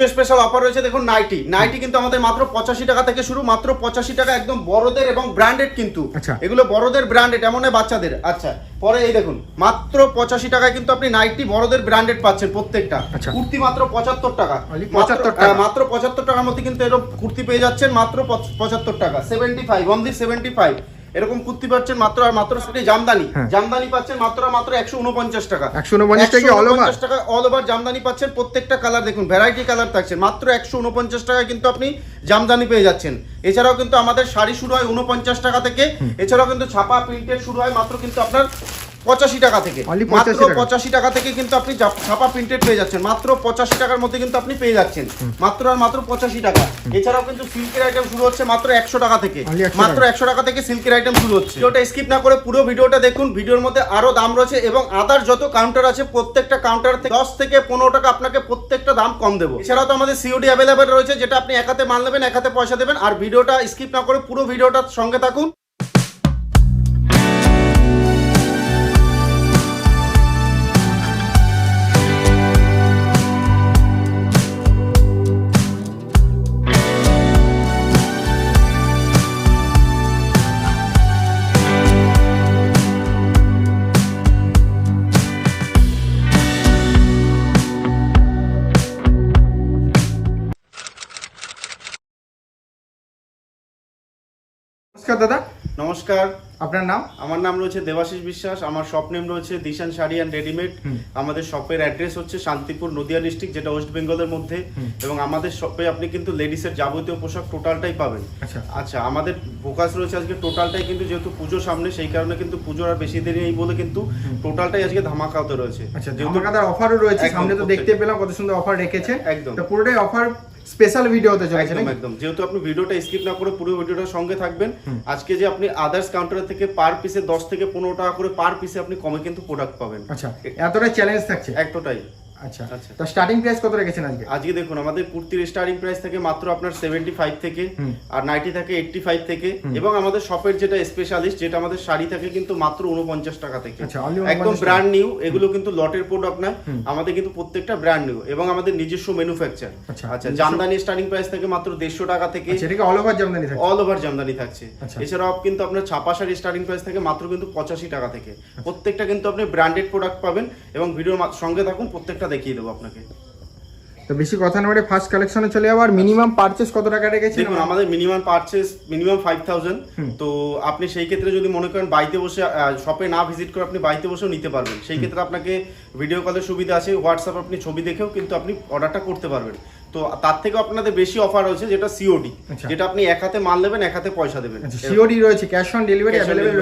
Special offer রয়েছে দেখুন nightie nightie কিন্তু আমাদের মাত্র পঁচাশি টাকা থেকে শুরু মাত্র পঁচাশি টাকা একদম বড়দের এবং ব্র্যান্ডেড কিন্তু। আচ্ছা। এগুলো বড়দের ব্র্যান্ডেড এমন বাচ্চাদের। আচ্ছা পরে এই দেখুন মাত্র পঁচাশি টাকায় কিন্তু আপনি নাইটি বড়দের ব্র্যান্ডেড পাচ্ছেন প্রত্যেকটা। আচ্ছা। কুর্তি মাত্র পঁচাত্তর টাকা। 75 টাকা। মাত্র পঁচাত্তর টাকার মধ্যে কিন্তু এরকম কুর্তি পেয়ে যাচ্ছেন মাত্র পঁচাত্তর টাকা। Seventy five only seventy five এরকম কুর্তি পাচ্ছেন মাত্র আর মাত্র সেটি জামদানি। হ্যাঁ। জামদানি পাচ্ছেন মাত্র আর মাত্র একশো উনপঞ্চাশ টাকা। 149 টাকা অল ওভার টাকা অল ওভার জামদানি পাচ্ছেন প্রত্যেকটা কালার দেখুন ভ্যারাইটি কালার থাকছে। মাত্র একশো উনপঞ্চাশ টাকা কিন্তু আপনি জামদানি পেয়ে যাচ্ছেন। এছাড়াও কিন্তু আমাদের শাড়ি শুরু হয় উনপঞ্চাশ টাকা থেকে। এছাড়াও কিন্তু ছাপা প্রিন্টের শুরু হয় মাত্র কিন্তু আপনার পঁচাশি টাকা থেকে। মাত্র পঁচাশি টাকা থেকে কিন্তু আপনি ছাপা প্রিন্টেড পেয়ে যাচ্ছেন। মাত্র পঁচাশি টাকার মধ্যে কিন্তু আপনি পেয়ে যাচ্ছেন। মাত্র আর মাত্র পঁচাশি টাকা। এছাড়াও কিন্তু সিল্কের আইটেম শুরু হচ্ছে মাত্র একশো টাকা থেকে। মাত্র একশো টাকা থেকে সিল্কের আইটেম শুরু হচ্ছে। ভিডিওটা স্কিপ না করে পুরো ভিডিওটা দেখুন। ভিডিওর মধ্যে আরও দাম রয়েছে এবং আদার যত কাউন্টার আছে প্রত্যেকটা কাউন্টার থেকে দশ থেকে পনেরো টাকা আপনাকে প্রত্যেকটা দাম কম দেবো। এছাড়াও তো আমাদের সিওডি অ্যাভেলেবেল রয়েছে যেটা আপনি এক হাতে মাল নেবেন এক হাতে পয়সা দেবেন। আর ভিডিওটা স্কিপ না করে পুরো ভিডিওটার সঙ্গে থাকুন। নমস্কার দাদা। নমস্কার। আপনার নাম? আমার নাম রয়েছে দেবাশিস বিশ্বাস। আমার শপ নেম রয়েছে দিশান শাড়ি অ্যান্ড রেডিমেড আমাদের শপের অ্যাড্রেস হচ্ছে শান্তিপুর নদিয়া ডিস্ট্রিক্ট যেটা ওয়েস্ট বেঙ্গলের মধ্যে। এবং আমাদের শপে আপনি কিন্তু লেডিসের যাবতীয় পোশাক টোটালটাই পাবেন। আচ্ছা। আচ্ছা আমাদের ফোকাস রয়েছে আজকে টোটালটাই কিন্তু যেহেতু পুজো সামনে সেই কারণে কিন্তু পুজোর আর বেশি দেরি নেই বলে কিন্তু টোটালটাই আজকে ধামাকাতে রয়েছে। আচ্ছা যেহেতু ধামাকাদার অফারও রয়েছে সামনে তো দেখতে পেলাম কত সুন্দর অফার রেখেছে। একদম। পুরোটাই অফার স্পেশাল ভিডিও হতে চলেছে একদম একদম। যেহেতু আপনি ভিডিওটা স্কিপ না করে পুরো ভিডিওটা সঙ্গে থাকবেন আজকে যে আপনি আদার্স কাউন্টার থেকে পার পিসে দশ থেকে পনেরো টাকা করে পার পিসে আপনি কমে কিন্তু প্রোডাক্ট পাবেন। আচ্ছা এতটাই চ্যালেঞ্জ থাকছে? একটাই আচ্ছা। আচ্ছা। তো স্টার্টিং প্রাইস কত রেখেছেন আজকে? আজকে দেখুন আমাদের কুর্তির স্টার্টিং প্রাইস থেকে মাত্র আপনার সেভেন্টি ফাইভ থেকে আর নাইটি থাকে এইটটি ফাইভ থেকে এবং আমাদের শপের যেটা স্পেশালিস্ট যেটা আমাদের শাড়ি থাকে কিন্তু মাত্র উনপঞ্চাশ টাকা থেকে। আচ্ছা, একদম ব্র্যান্ড নিউ এগুলো কিন্তু লটের প্রোডাক্ট না আমাদের কিন্তু প্রত্যেকটা ব্র্যান্ড নিউ এবং আমাদের নিজস্ব ম্যানুফ্যাকচার আচ্ছা, জামদানি স্টার্টিং প্রাইস থেকে মাত্র দেড়শো টাকা থেকে অল ওভার জামদানি থাকে অল ওভার জামদানি থাকছে। আচ্ছা। এছাড়াও কিন্তু আপনার ছাপা শাড়ি স্টার্টিং প্রাইস থেকে মাত্র কিন্তু পঁচাশি টাকা থেকে। আচ্ছা। প্রত্যেকটা কিন্তু আপনি ব্র্যান্ডেড প্রোডাক্ট পাবেন এবং ভিডিওর সঙ্গে থাকুন প্রত্যেকটা দেখিয়ে দেবো আপনাকে। তো বেশি কথা না বলে ফার্স্ট কালেকশনে চলে যাব আর মিনিমাম পারচেস কত টাকা রেখেছি দেখুন আমাদের minimum purchase minimum five thousand তো আপনি সেই ক্ষেত্রে যদি মনে করেন বাড়িতে বসে শপে না ভিজিট করে আপনি বাড়িতে বসেও নিতে পারবেন। সেই ক্ষেত্রে আপনাকে ভিডিও কলের সুবিধা আছে হোয়াটসঅ্যাপ আপনি ছবি দেখেও কিন্তু আপনি অর্ডারটা করতে পারবেন। তো তার থেকেও আপনাদের বেশি অফার রয়েছে যেটা সিওডি আচ্ছা। যেটা আপনি এক হাতে মাল নেবেন এক হাতে পয়সা দেবেন। আচ্ছা সিওডি রয়েছে ক্যাশ অন ডেলিভারি অ্যাভেলেবেল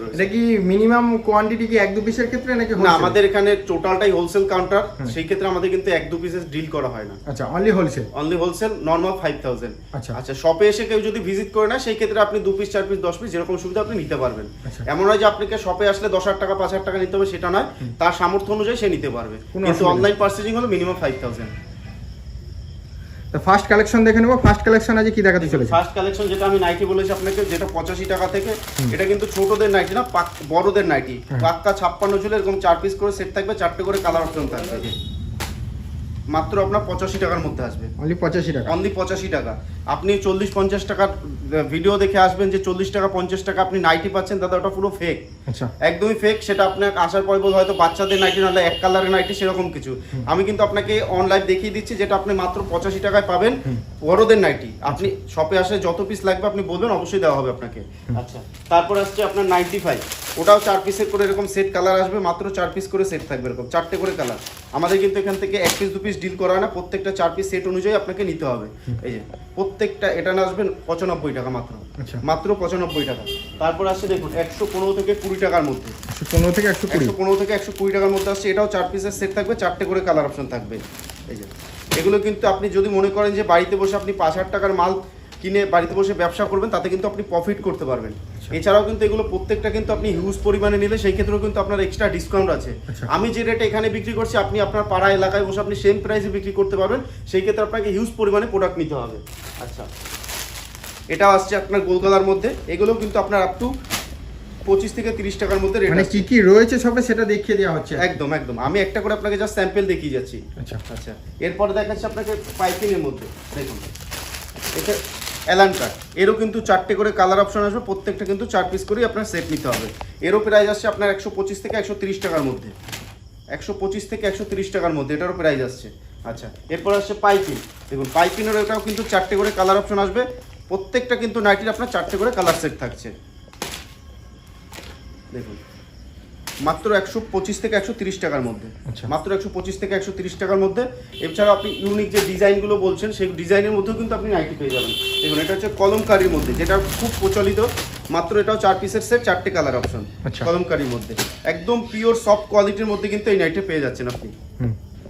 রয়েছে। এটা কি মিনিমাম কোয়ান্টিটি কি এক দু পিসের ক্ষেত্রে নাকি না আমাদের এখানে টোটালটাই হোলসেল কাউন্টার সেই ক্ষেত্রে আমাদের কিন্তু এক দু পিসেস ডিল করা হয় না। আচ্ছা only wholesale only wholesale normal five thousand আচ্ছা। আচ্ছা শপে এসে কেউ যদি ভিজিট করে না সেই ক্ষেত্রে আপনি দু পিস চার পিস দশ পিস যেরকম সুবিধা আপনি নিতে পারবেন। আচ্ছা। এমন নয় যে আপনাকে শপে আসলে দশ হাজার টাকা পাঁচ হাজার টাকা নিতে হবে সেটা নয়। তার সামর্থ্য অনুযায়ী সে নিতে পারবে। কিন্তু অনলাইন পার্সেজিং হলো মিনিমাম ফাইভ থাউজেন্ড তো ফার্স্ট কালেকশন দেখে নেব। ফার্স্ট কালেকশন আজকে কি দেখাতে চলেছে? ফার্স্ট কালেকশন যেটা আমি নাইটি বলেছি আপনাকে যেটা পঁচাশি টাকা থেকে এটা কিন্তু ছোটদের নাইটি না পাক- বড়দের নাইটি হ্যাঁ। পাক্কা ছাপ্পান্ন চুলের এরকম চার পিস করে সেট থাকবে চারটে করে কালার অপশন থাকবে। মাত্র আপনার পঁচাশি টাকার মধ্যে আসবে। অনলি পঁচাশি টাকা। অনলি পঁচাশি টাকা। আপনি চল্লিশ পঞ্চাশ টাকার ভিডিও দেখে আসবেন যে চল্লিশ টাকা পঞ্চাশ টাকা আপনি নাইটি পাচ্ছেন দাদা ওটা পুরো ফেক আচ্ছা। একদমই ফেক সেটা আপনার আসার পরে বলব হয়তো বাচ্চাদের নাইটি নাহলে এক কালারের নাইটি সেরকম কিছু। আমি কিন্তু আপনাকে অনলাইন দেখিয়ে দিচ্ছি যেটা আপনি মাত্র পঁচাশি টাকায় পাবেন বড়দের নাইটি আপনি শপে আসলে যত পিস লাগবে আপনি বলবেন অবশ্যই দেওয়া হবে আপনাকে। আচ্ছা তারপর আসছে আপনার নাইনটি ফাইভ ওটাও চার পিসের করে এরকম সেট কালার আসবে মাত্র চার পিস করে সেট থাকবে এরকম চারটে করে কালার আমাদের কিন্তু এখান থেকে এক পিস দু পিস ডিল করা হয় না প্রত্যেকটা চার পিস সেট অনুযায়ী আপনাকে নিতে হবে। এই যে প্রত্যেকটা এটা না আসবেন পঁচানব্বই টাকা মাত্র। আচ্ছা। মাত্র পঁচানব্বই টাকা। তারপর আসছে দেখুন একশো পনেরো থেকে কুড়ি টাকার মধ্যে। পনেরো থেকে একশো কুড়ি। একশো পনেরো থেকে একশো কুড়ি টাকার মধ্যে আসছে। এটাও চার পিসের সেট থাকবে চারটে করে কালার অপশন থাকবে। এই যে। এগুলো কিন্তু আপনি যদি মনে করেন যে বাড়িতে বসে আপনি পাঁচ হাজার টাকার মাল কিনে বাড়িতে বসে ব্যবসা করবেন তাতে কিন্তু আপনি প্রফিট করতে পারবেন। এছাড়াও কিন্তু এগুলো প্রত্যেকটা কিন্তু আপনি হিউজ পরিমাণে নিলে সেই ক্ষেত্রেও কিন্তু আপনার এক্সট্রা ডিসকাউন্ট আছে। আচ্ছা। আমি যে রেটে এখানে বিক্রি করছি আপনি আপনার পাড়া এলাকায় বসে আপনি সেম প্রাইসে বিক্রি করতে পারবেন সেই ক্ষেত্রে আপনাকে হিউজ পরিমাণে প্রোডাক্ট নিতে হবে। আচ্ছা। এটা আসছে আপনার গোলগলার মধ্যে। এগুলোও কিন্তু আপনার আপ টু পঁচিশ থেকে তিরিশ টাকার মধ্যে রেট মানে কি কি রয়েছে সবে সেটা দেখিয়ে দেওয়া হচ্ছে? একদম একদম। আমি একটা করে আপনাকে জাস্ট স্যাম্পেল দেখিয়ে যাচ্ছি। আচ্ছা। আচ্ছা। এরপরে দেখাচ্ছি আপনাকে পাইপিংয়ের মধ্যে। দেখুন। এটা অ্যালান কাট এরও কিন্তু চারটে করে কালার অপশন আসবে, প্রত্যেকটা কিন্তু চার পিস করেই আপনার সেট নিতে হবে। এরও প্রাইস আসছে আপনার একশো পঁচিশ থেকে একশো তিরিশ টাকার মধ্যে। একশো পঁচিশ থেকে একশো তিরিশ টাকার মধ্যে, এটারও প্রাইস আসছে। আচ্ছা এরপর আসছে পাইপিন দেখুন পাইপিনের এটাও কিন্তু চারটে করে কালার অপশন আসবে। প্রত্যেকটা কিন্তু নাইটির আপনার চারটে করে কালার সেট থাকছে। দেখুন। মাত্র একশো পঁচিশ থেকে একশো তিরিশ টাকার মধ্যে। আচ্ছা। মাত্র একশো পঁচিশ থেকে একশো তিরিশ টাকার মধ্যে। এছাড়া আপনি ইউনিক যে ডিজাইনগুলো বলছেন সেই ডিজাইনের মধ্যেও কিন্তু আপনি নাইটি পেয়ে যাবেন। দেখুন এটা হচ্ছে কলমকারির মধ্যে যেটা খুব প্রচলিত মাত্র এটাও চার পিসের সেট চারটে কালার অপশন আচ্ছা। কলমকারির মধ্যে। একদম পিওর সফট কোয়ালিটির মধ্যে কিন্তু এই নাইটে পেয়ে যাচ্ছেন আপনি।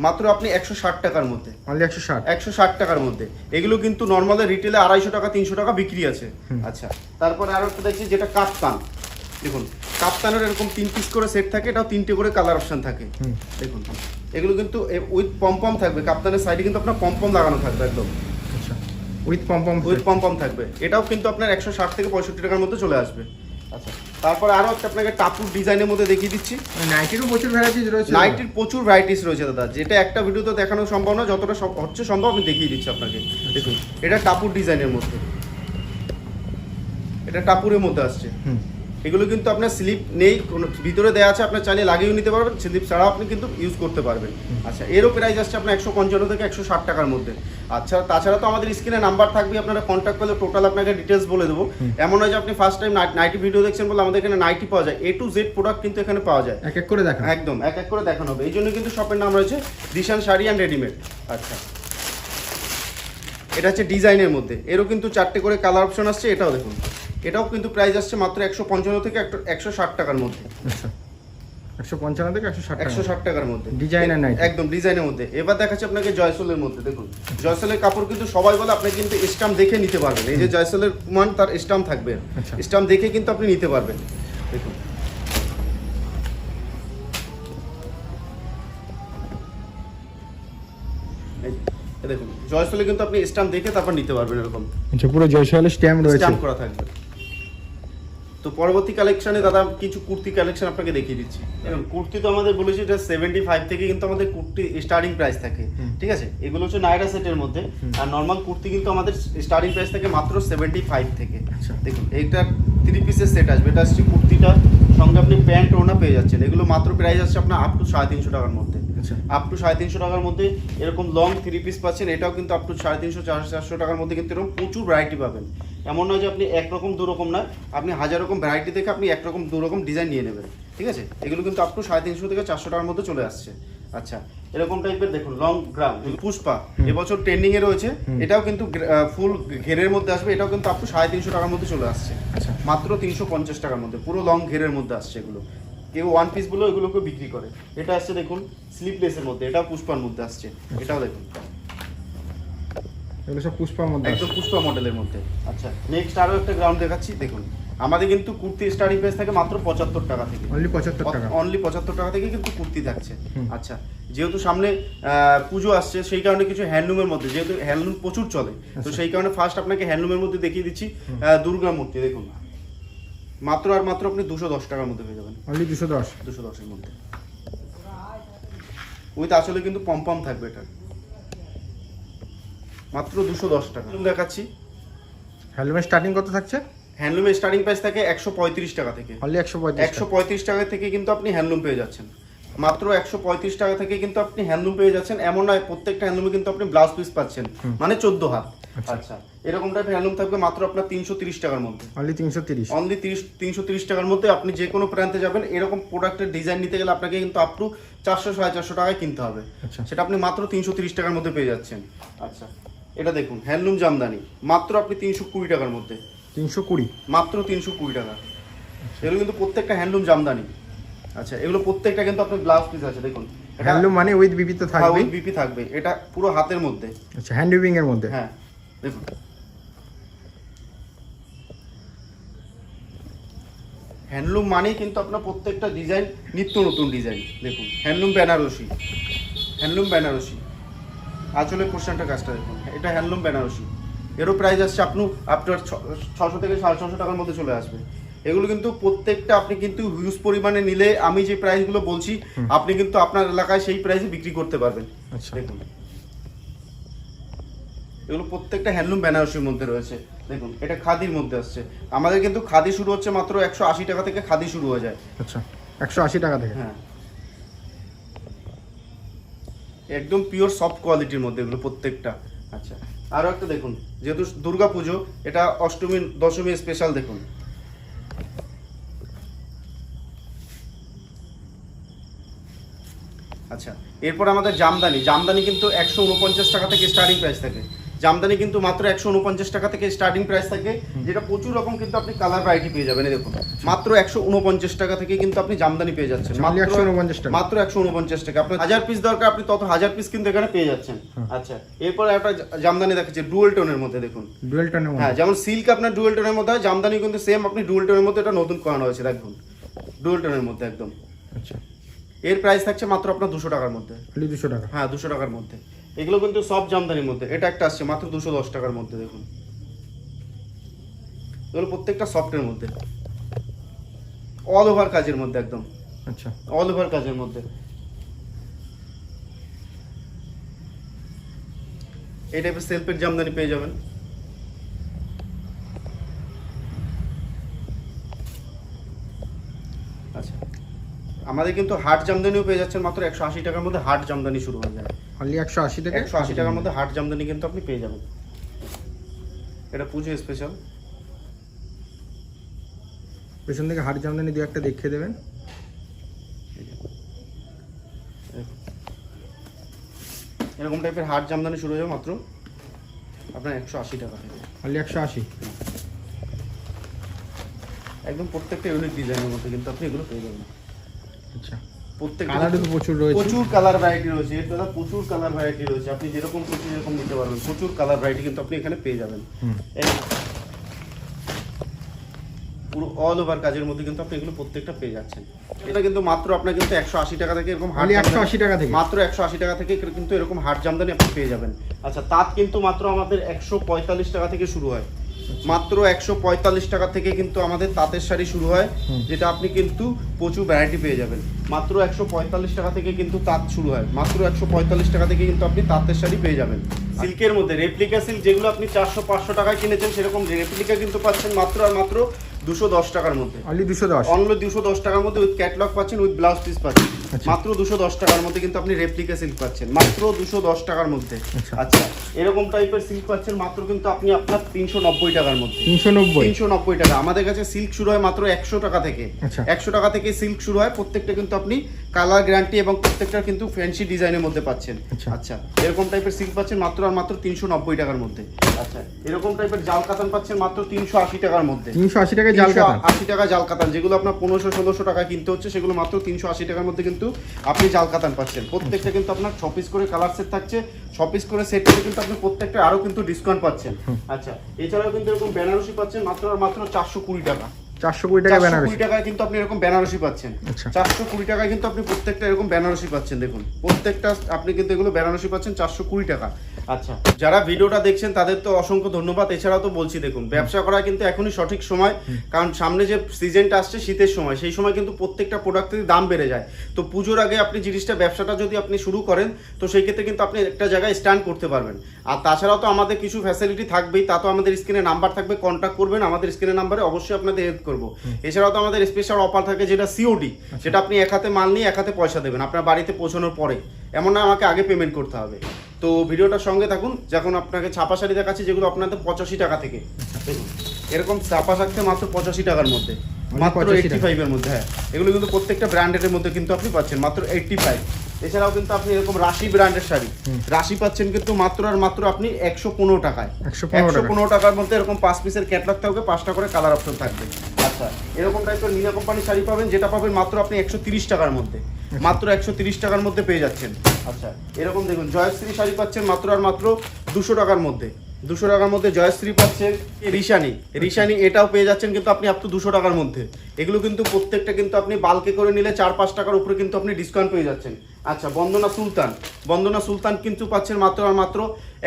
মাত্র আপনি একশো ষাট টাকার মধ্যে। একশো ষাট? একশো ষাট টাকার মধ্যে। এগুলো কিন্তু নর্মালি রিটেলে আড়াইশো টাকা তিনশো টাকা বিক্রি আছে। আচ্ছা তারপরে আরও একটা দেখছি যেটা কাপ্তান দেখুন কাপ্তানের এরকম তিন পিস করে সেট থাকে এটাও তিনটে করে কালার অপশন থাকে। দেখুন এগুলো কিন্তু উইথ পম্পম থাকবে। কাপ্তানের সাইডে কিন্তু আপনার পম্পম লাগানো থাকবে একদম। আচ্ছা উইথ পম্পম উইথ পম্পম থাকবে। এটাও কিন্তু আপনার একশো ষাট থেকে পঁয়ষট্টি টাকার মধ্যে চলে আসবে। আচ্ছা। তারপরে আরও একটা আপনাকে টাপুর ডিজাইনের মধ্যে দেখিয়ে দিচ্ছি। নাইটিরও প্রচুর ভ্যারাইটিস রয়েছে। নাইটির প্রচুর ভ্যারাইটিস রয়েছে দাদা। যেটা একটা ভিডিওতে দেখানো সম্ভব না যতটা হচ্ছে সম্ভব আমি দেখিয়ে দিচ্ছি আপনাকে। দেখুন এটা টাপুর ডিজাইনের মধ্যে। এটা টাপুরের মধ্যে আসছে। হুম। এগুলো কিন্তু আপনার স্লিপ নেই কোনো ভিতরে দেওয়া আছে আপনার চাইলে লাগিয়েও নিতে পারবেন স্লিপ ছাড়াও আপনি কিন্তু ইউজ করতে পারবেন। আচ্ছা এরও প্রাইস আসছে আপনার একশো পঞ্চান্ন থেকে একশো ষাট টাকার মধ্যে। আচ্ছা তাছাড়া তো আমাদের স্ক্রিনে নাম্বার থাকবে আপনারা কন্ট্যাক্ট করলে টোটাল আপনাকে ডিটেলস বলে দেবো। এমন হয় যে আপনি ফার্স্ট টাইম নাইটি ভিডিও দেখছেন বলে আমাদের এখানে নাইটি পাওয়া যায়। এ টু জেড প্রোডাক্ট কিন্তু এখানে পাওয়া যায়। এক এক করে দেখা একদম এক এক করে দেখানো হবে। এই জন্য কিন্তু শপের নাম রয়েছে দিশান শাড়ি অ্যান্ড রেডিমেড আচ্ছা। এটা হচ্ছে ডিজাইনের মধ্যে। এরও কিন্তু চারটে করে কালার অপশন আসছে এটাও দেখুন। এটাও কিন্তু প্রাইস আসছে মাত্র একশো পঞ্চান্ন থেকে একশো ষাট টাকার মধ্যে। আচ্ছা। একশো পঞ্চান্ন থেকে একশো ষাট একশো ষাট টাকার মধ্যে। একদম ডিজাইনের মধ্যে। এবার দেখাচ্ছি আপনাকে জয়সলের মধ্যে দেখুন। জয়সলের কাপড় কিন্তু সবাই বলে আপনি কিন্তু স্টাম্প দেখে নিতে পারবেন। এই যে জয়সলের মান তার স্টাম্প থাকবে। আচ্ছা। স্টাম্প দেখে কিন্তু আপনি নিতে পারবেন। দেখুন। দেখুন জয়সলে কিন্তু আপনি স্টাম্প দেখে তারপর নিতে পারবেন এরকম। আচ্ছা পুরো স্ট্যাম্প রয়েছে। স্ট্যাম্প করা থাকবে। তো পরবর্তী কালেকশনে দাদা কিছু কুর্তি কালেকশন আপনাকে দেখিয়ে দিচ্ছি। কুর্তি তো আমাদের বলেছি এটা সেভেন্টি ফাইভ থেকে কিন্তু আমাদের কুর্তি স্টার্টিং প্রাইস থাকে ঠিক আছে? এগুলো হচ্ছে নাইরা সেটের মধ্যে। আর নর্মাল কুর্তি কিন্তু আমাদের স্টার্টিং প্রাইস থাকে মাত্র সেভেন্টি ফাইভ থেকে। আচ্ছা। দেখুন এইটা থ্রি পিসের সেট আসবে। এটা আসছে কুর্তিটা সঙ্গে আপনি প্যান্ট ওনা পেয়ে যাচ্ছেন। এগুলো মাত্র প্রাইস আসছে আপনার আপ টু সাড়ে তিনশো টাকার মধ্যে। আচ্ছা। আপ টু সাড়ে তিনশো টাকার মধ্যে এরকম লং থ্রি পিস পাচ্ছেন এটাও কিন্তু আপ টু সাড়ে তিনশো চারশো চারশো টাকার মধ্যে কিন্তু এরকম প্রচুর ভ্যারাইটি পাবেন। এমন নয় যে আপনি একরকম দুরকম না। আপনি হাজার রকম ভ্যারাইটি দেখে আপনি একরকম দুরকম ডিজাইন নিয়ে নেবেন। ঠিক আছে? এগুলো কিন্তু আপ টু সাড়ে তিনশো থেকে চারশো টাকার মধ্যে চলে আসছে। আচ্ছা এরকম টাইপের দেখুন লং গ্রাম পুষ্পা এবছর ট্রেন্ডিং এ রয়েছে। এটাও কিন্তু ফুল ঘেরের মধ্যে আসবে। এটাও কিন্তু আপ টু সাড়ে তিনশো টাকার মধ্যে চলে আসছে। আচ্ছা। মাত্র তিনশো পঞ্চাশ টাকার মধ্যে পুরো লং ঘেরের মধ্যে আসছে এগুলো। কেউ ওয়ান পিসগুলো এগুলোকে বিক্রি করে। এটা আসছে দেখুন স্লিপলেসের মধ্যে এটাও পুষ্পার মধ্যে আসছে। এটাও দেখুন। এগুলো সব মধ্যে আছে। একদম পুষ্পা মডেলের মধ্যে। আচ্ছা নেক্সট আরও একটা গ্রাউন্ড দেখাচ্ছি দেখুন। আমাদের কিন্তু কুর্তি স্টার্টিং প্রাইস থাকে মাত্র পঁচাত্তর টাকা থেকে। অনলি পঁচাত্তর টাকা। অনলি পঁচাত্তর টাকা থেকে কিন্তু কুর্তি থাকছে আচ্ছা যেহেতু সামনে পুজো আসছে সেই কারণে কিছু হ্যান্ডলুমের মধ্যে যেহেতু হ্যান্ডলুম প্রচুর চলে তো আচ্ছা। সেই কারণে ফার্স্ট আপনাকে হ্যান্ডলুমের মধ্যে দেখিয়ে দিচ্ছি দুর্গা মূর্তি দেখুন। মাত্র আর মাত্র আপনি দুশো দশ টাকার মধ্যে পেয়ে যাবেন। অনলি দুশো দশ। দুশো দশের মধ্যে। উইথ আসলে কিন্তু পম্পম থাকবে এটা। মাত্র দুশো দশ টাকা। দেখাচ্ছি। হ্যান্ডলুমের স্টার্টিং কত থাকছে? হ্যান্ডলুমের স্টার্টিং প্রাইস থাকে একশো পঁয়ত্রিশ টাকা থেকে। অনলি একশো পঁয়ত্রিশ একশো পঁয়ত্রিশ টাকা থেকে কিন্তু আপনি হ্যান্ডলুম পেয়ে যাচ্ছেন। মাত্র একশো পঁয়ত্রিশ টাকা থেকে কিন্তু আপনি হ্যান্ডলুম পেয়ে যাচ্ছেন। এমন নয় প্রত্যেকটা হ্যান্ডলুমে কিন্তু আপনি ব্লাউজ পিস পাচ্ছেন। মানে চোদ্দ হাত। আচ্ছা। আচ্ছা। এরকম টাইপের হ্যান্ডলুম থাকবে মাত্র আপনার তিনশো তিরিশ টাকার মধ্যে। অনলি তিনশো তিরিশ। অনলি তিরিশ তিনশো তিরিশ টাকার মধ্যে আপনি যে কোনো প্রান্তে যাবেন। এরকম প্রোডাক্টের ডিজাইন নিতে গেলে আপনাকে কিন্তু আপ টু চারশো সাড়ে চারশো টাকায় কিনতে হবে। আচ্ছা। সেটা আপনি মাত্র তিনশো তিরিশ টাকার মধ্যে পেয়ে যাচ্ছেন। আচ্ছা। এটা দেখুন হ্যান্ডলুম জামদানি। মাত্র আপনি তিনশো কুড়ি টাকার মধ্যে। তিনশো কুড়ি? মাত্র তিনশো কুড়ি টাকা। এগুলো কিন্তু প্রত্যেকটা হ্যান্ডলুম জামদানি। আচ্ছা এগুলো প্রত্যেকটা কিন্তু আপনার ব্লাউজ পিস আছে দেখুন। হ্যান্ডলুম মানে উইথ বিপি তো থাকবেই। বিপি থাকবে। এটা পুরো হাতের মধ্যে। আচ্ছা হ্যান্ড উইভিং এর মধ্যে? হ্যাঁ দেখুন। হ্যান্ডলুম মানেই কিন্তু আপনার প্রত্যেকটা ডিজাইন নিত্য নতুন ডিজাইন দেখুন হ্যান্ডলুম বেনারসি। হ্যান্ডলুম বেনারসি। আঁচলের পোর্শনটা কাজটা দেখুন এটা হ্যান্ডলুম বেনারসি। এরও প্রাইস আসছে আপনি আপনার ছশো থেকে সাড়ে ছশো টাকার মধ্যে চলে আসবে। এগুলো কিন্তু প্রত্যেকটা আপনি কিন্তু হিউজ পরিমাণে নিলে আমি যে প্রাইসগুলো বলছি আপনি কিন্তু আপনার এলাকায় সেই প্রাইসে বিক্রি করতে পারবেন। আচ্ছা। দেখুন। এগুলো প্রত্যেকটা হ্যান্ডলুম বেনারসির মধ্যে রয়েছে। দেখুন এটা খাদির মধ্যে আসছে। আমাদের কিন্তু খাদি শুরু হচ্ছে মাত্র একশো আশি টাকা থেকে খাদি শুরু হয়ে যায়। আচ্ছা একশো আশি টাকা থেকে। হ্যাঁ। একদম পিওর সফট কোয়ালিটির মধ্যে এগুলো প্রত্যেকটা। আচ্ছা আরও একটা দেখুন, যেহেতু দুর্গা পুজো, এটা অষ্টমী, দশমী স্পেশাল দেখুন। আচ্ছা এরপর আমাদের জামদানি। জামদানি কিন্তু একশো উনপঞ্চাশ টাকা থেকে স্টার্টিং প্রাইস থাকে। জামদানি কিন্তু মাত্র একশো উনপঞ্চাশ টাকা থেকে স্টার্টিং প্রাইস থাকে যেটা প্রচুর রকম কিন্তু আপনি কালার ভ্যারাইটি পেয়ে যাবেন দেখুন। মাত্র একশো উনপঞ্চাশ টাকা থেকে কিন্তু আপনি জামদানি পেয়ে যাচ্ছেন। Only 149 টাকা। মাত্র একশো উনপঞ্চাশ টাকা। আপনার হাজার পিস দরকার আপনি তত হাজার পিস কিন্তু এখানে পেয়ে যাচ্ছেন। আচ্ছা এরপর একটা জামদানি দেখাচ্ছে ডুয়েল টোনের মধ্যে দেখুন। ডুয়েল টোনের হ্যাঁ যেমন সিল্ক আপনার ডুয়েল টোনের মধ্যে হয় জামদানি কিন্তু সেম আপনি ডুয়েল টোনের মধ্যে এটা নতুন করানো হয়েছে দেখুন। ডুয়েল টোনের মধ্যে একদম। আচ্ছা। এর প্রাইস থাকছে মাত্র আপনার দুশো টাকার মধ্যে। দুশো টাকা। হ্যাঁ দুশো টাকার মধ্যে। এগুলো কিন্তু সব জামদানির মধ্যে। এটা একটা আসছে মাত্র দুশো দশ টাকার মধ্যে দেখুন। এগুলো প্রত্যেকটা সফটের মধ্যে। অল ওভার কাজের মধ্যে একদম। আচ্ছা। অল ওভার কাজের মধ্যে। এই টাইপের সেলফের জামদানি পেয়ে যাবেন। আচ্ছা। আমাদের কিন্তু হাট জামদানিও পেয়ে যাচ্ছেন মাত্র একশো আশি টাকার মধ্যে হাট জামদানি শুরু হয়ে যায়। খালি একশো আশি থেকে একশো আশি টাকার মধ্যে হাট জামদানি কিন্তু আপনি পেয়ে যাবেন। এটা পুজো স্পেশাল পেছন থেকে হাড় জামদানি দু একটা দেখিয়ে দেবেন। এরকম টাইপের হাট জামদানি শুরু হয়ে মাত্র আপনার একশো আশি টাকা থেকে। খালি একশো আশি। একদম প্রত্যেকটা ইউনিক ডিজাইনের মধ্যে কিন্তু আপনি এগুলো পেয়ে যাবেন। আচ্ছা। প্রত্যেকটা প্রচুর রয়েছে। প্রচুর কালার ভ্যারাইটি রয়েছে। দাদা প্রচুর কালার ভ্যারাইটি রয়েছে। আপনি যেরকম খুশি যেরকম নিতে পারবেন। প্রচুর কালার ভ্যারাইটি কিন্তু আপনি এখানে পেয়ে যাবেন। পুরো অল ওভার কাজের মধ্যে কিন্তু আপনি এগুলো প্রত্যেকটা পেয়ে যাচ্ছেন। এটা কিন্তু মাত্র আপনার কিন্তু একশো আশি টাকা থেকে এরকম হাট একশো আশি টাকা থেকে। মাত্র একশো আশি টাকা থেকে কিন্তু এরকম হাট জামদানি আপনি পেয়ে যাবেন। আচ্ছা তাঁত কিন্তু মাত্র আমাদের একশো পঁয়তাল্লিশ টাকা থেকে শুরু হয়। মাত্র একশো পঁয়তাল্লিশ টাকা থেকে কিন্তু আমাদের তাঁতের শাড়ি শুরু হয় যেটা আপনি কিন্তু প্রচুর ভ্যারাইটি পেয়ে যাবেন। মাত্র একশো পঁয়তাল্লিশ টাকা থেকে কিন্তু তাঁত শুরু হয় মাত্র একশো পঁয়তাল্লিশ টাকা থেকে কিন্তু আপনি তাঁতের শাড়ি পেয়ে যাবেন। সিল্কের মধ্যে রেপ্লিকা সিল্ক যেগুলো আপনি চারশো পাঁচশো টাকায় কিনেছেন সেরকম রেপ্লিকা কিন্তু পাচ্ছেন মাত্র আর মাত্র দুশো দশ টাকার মধ্যে। অনলি দুশো দশ? অনলি দুশো দশ টাকার মধ্যে উইথ ক্যাটলগ পাচ্ছেন উইথ ব্লাউজ পিস পাচ্ছেন। মাত্র দুশো দশ টাকার মধ্যে কিন্তু আপনি রেপ্লিকা সিল্ক পাচ্ছেন। মাত্র দুশো দশ টাকার মধ্যে। আচ্ছা। আচ্ছা এরকম টাইপের সিল্ক পাচ্ছেন মাত্র কিন্তু আপনি আপনার তিনশো নব্বই টাকার মধ্যে। তিনশো নব্বই? তিনশো নব্বই টাকা। আমাদের কাছে সিল্ক শুরু হয় মাত্র একশো টাকা থেকে। আচ্ছা। একশো টাকা থেকে সিল্ক শুরু হয় প্রত্যেকটা কিন্তু আপনি কালার গ্যারান্টি এবং প্রত্যেকটা কিন্তু ফ্যান্সি ডিজাইনের মধ্যে পাচ্ছেন। আচ্ছা। আচ্ছা এরকম টাইপের সিল্ক পাচ্ছেন মাত্র আর মাত্র তিনশো নব্বই টাকার মধ্যে। আচ্ছা এরকম টাইপের জাল কাতান পাচ্ছেন মাত্র তিনশো আশি টাকার মধ্যে। তিনশো জাল আশি টাকা জাল কাতান যেগুলো আপনার পনেরোশো ষোলোশো টাকা কিনতে হচ্ছে সেগুলো মাত্র তিনশো আশি টাকার মধ্যে কিন্তু আপনি জাল কাতান পাচ্ছেন। প্রত্যেকটা কিন্তু আপনার ছ পিস করে কালার সেট থাকছে ছ পিস করে সেট করে কিন্তু আপনি প্রত্যেকটা আরও কিন্তু ডিসকাউন্ট পাচ্ছেন। আচ্ছা এছাড়াও কিন্তু এরকম বেনারসি পাচ্ছেন মাত্র আর মাত্র চারশো কুড়ি টাকা। চারশো কুড়ি টাকা বেনারসি কুড়ি টাকায় কিন্তু আপনি এরকম বেনারসি পাচ্ছেন। আচ্ছা। চারশো কুড়ি টাকায় কিন্তু আপনি প্রত্যেকটা এরকম বেনারসি পাচ্ছেন দেখুন। প্রত্যেকটা আপনি কিন্তু এগুলো বেনারসি পাচ্ছেন চারশো কুড়ি টাকা। আচ্ছা। যারা ভিডিওটা দেখছেন তাদের তো অসংখ্য ধন্যবাদ। এছাড়াও তো বলছি দেখুন ব্যবসা করা কিন্তু এখনই সঠিক সময়। কারণ সামনে যে সিজনটা আসছে শীতের সময় সেই সময় কিন্তু প্রত্যেকটা প্রোডাক্টের দাম বেড়ে যায়। তো পুজোর আগে আপনি জিনিসটা ব্যবসাটা যদি আপনি শুরু করেন তো সেই ক্ষেত্রে কিন্তু আপনি একটা জায়গায় স্ট্যান্ড করতে পারবেন। আর তাছাড়াও তো আমাদের কিছু ফ্যাসিলিটি থাকবেই তা তো আমাদের স্ক্রিনে নাম্বার থাকবে কন্ট্যাক্ট করবেন আমাদের স্ক্রিনের নাম্বারে অবশ্যই আপনাদের হেল্প করব। এছাড়াও তো আমাদের স্পেশাল অফার থাকে যেটা সিওডি সেটা আপনি এক হাতে মাল নিয়ে এক হাতে পয়সা দেবেন আপনার বাড়িতে পৌঁছানোর পরে। এমন না আমাকে আগে পেমেন্ট করতে হবে। তো ভিডিওটার সঙ্গে থাকুন যখন আপনাকে ছাপা শাড়ি দেখাচ্ছি যেগুলো আপনাদের পঁচাশি টাকা থেকে। দেখুন এরকম ছাপা থাকতে মাত্র পঁচাশি টাকার মধ্যে। মাত্র 85 এইটটি ফাইভের মধ্যে হ্যাঁ। এগুলো কিন্তু প্রত্যেকটা ব্র্যান্ডের মধ্যে কিন্তু আপনি পাচ্ছেন মাত্র এইটটি ফাইভ এছাড়াও কিন্তু আপনি এরকম রাশি ব্র্যান্ডের শাড়ি রাশি পাচ্ছেন কিন্তু মাত্র আর মাত্র আপনি একশো পনেরো টাকায়। একশো পনেরো টাকার মধ্যে এরকম পাঁচ পিসের ক্যাটলগ থাকবে পাঁচটা করে কালার অপশন থাকবে। আচ্ছা এরকম টাইপের নীলা কোম্পানির শাড়ি পাবেন যেটা পাবেন মাত্র আপনি একশো তিরিশ টাকার মধ্যে। মাত্র একশো তিরিশ টাকার মধ্যে পেয়ে যাচ্ছেন। আচ্ছা। এরকম দেখুন জয়শ্রী শাড়ি পাচ্ছেন মাত্র আর মাত্র দুশো টাকার মধ্যে। দুশো টাকার মধ্যে জয়শ্রী পাচ্ছেন রিশানি। রিশানি এটাও পেয়ে যাচ্ছেন কিন্তু আপনি আপ টু দুশো টাকার মধ্যে। এগুলো কিন্তু প্রত্যেকটা কিন্তু আপনি বালকে করে নিলে চার পাঁচ টাকার উপরে কিন্তু আপনি ডিসকাউন্ট পেয়ে যাচ্ছেন। আচ্ছা বন্দনা সুলতান। বন্দনা সুলতান কিন্তু পাচ্ছেন মাত্র আর মাত্র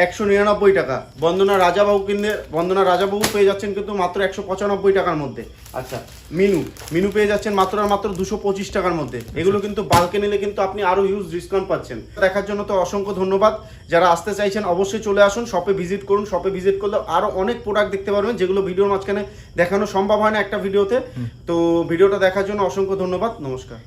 একশো নিরানব্বই টাকা। বন্দনা রাজাবাবু কিনলে বন্দনা রাজাবাবু পেয়ে যাচ্ছেন কিন্তু মাত্র একশো পঁচানব্বই টাকার মধ্যে। আচ্ছা মিনু। মিনু পেয়ে যাচ্ছেন মাত্র আর মাত্র দুশো পঁচিশ টাকার মধ্যে। এগুলো কিন্তু বালকে নিলে কিন্তু আপনি আরও হিউজ ডিসকাউন্ট পাচ্ছেন। দেখার জন্য তো অসংখ্য ধন্যবাদ। যারা আসতে চাইছেন অবশ্যই চলে আসুন শপে ভিজিট করুন। শপে ভিজিট করলে আরও অনেক প্রোডাক্ট দেখতে পারবেন যেগুলো ভিডিওর মাঝখানে দেখানো সম্ভব হয় না একটা ভিডিওতে। তো ভিডিওটা দেখার জন্য অসংখ্য ধন্যবাদ। নমস্কার।